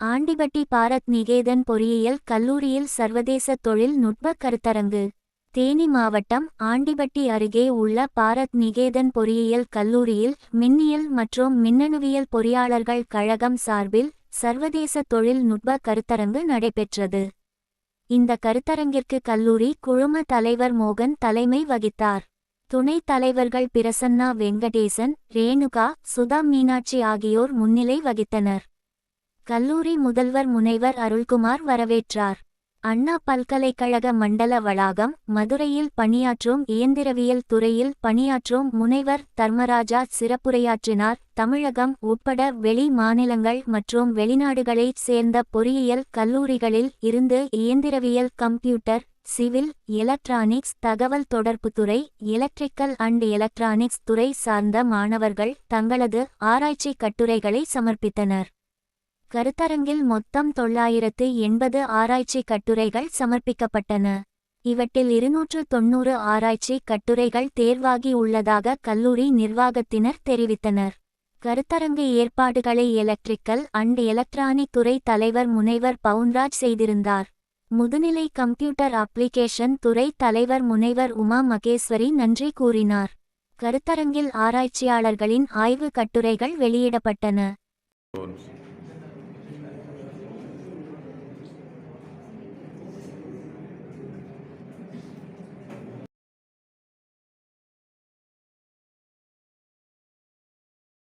ஆண்டிபட்டி பாரத் நிகேதன் பொறியியல் கல்லூரியில் சர்வதேச தொழில் நுட்ப கருத்தரங்கு. தேனி மாவட்டம் ஆண்டிபட்டி அருகே உள்ள பாரத் நிகேதன் பொறியியல் கல்லூரியில் மின்னியல் மற்றும் மின்னணுவியல் பொறியாளர்கள் கழகம் சார்பில் சர்வதேச தொழில் நுட்ப கருத்தரங்கு நடைபெற்றது. இந்த கருத்தரங்கிற்கு கல்லூரி குழும தலைவர் மோகன் தலைமை வகித்தார். துணைத் தலைவர்கள் பிரசன்னா வெங்கடேசன் ரேணுகா சுதா மீனாட்சி ஆகியோர் முன்னிலை வகித்தனர். கல்லூரி முதல்வர் முனைவர் அருள்குமார் வரவேற்றார். அண்ணா பல்கலைக்கழக மண்டல வளாகம் மதுரையில் பணியாற்றும் இயந்திரவியல் துறையில் பணியாற்றும் முனைவர் தர்மராஜா சிறப்புரையாற்றினார். தமிழகம் உட்பட வெளி மாநிலங்கள் மற்றும் வெளிநாடுகளைச் சேர்ந்த பொறியியல் கல்லூரிகளில் இருந்து இயந்திரவியல் கம்ப்யூட்டர் சிவில் எலக்ட்ரானிக்ஸ் தகவல் தொடர்புத்துறை எலக்ட்ரிக்கல் அண்ட் எலக்ட்ரானிக்ஸ் துறை சார்ந்த மாணவர்கள் தங்களது ஆராய்ச்சி கட்டுரைகளை சமர்ப்பித்தனர். கருத்தரங்கில் மொத்தம் தொள்ளாயிரத்து எண்பது ஆராய்ச்சி கட்டுரைகள் சமர்ப்பிக்கப்பட்டன. இவற்றில் இருநூற்று தொன்னூறு ஆராய்ச்சி கட்டுரைகள் தேர்வாகி உள்ளதாக கல்லூரி நிர்வாகத்தினர் தெரிவித்தனர். கருத்தரங்கு ஏற்பாடுகளை எலக்ட்ரிக்கல் அண்ட் எலக்ட்ரானிக் துறை தலைவர் முனைவர் பவுன்ராஜ் செய்திருந்தார். முதுநிலை கம்ப்யூட்டர் அப்ளிகேஷன் துறை தலைவர் முனைவர் உமா மகேஸ்வரி நன்றி கூறினார். கருத்தரங்கில் ஆராய்ச்சியாளர்களின் ஆய்வு கட்டுரைகள் வெளியிடப்பட்டன.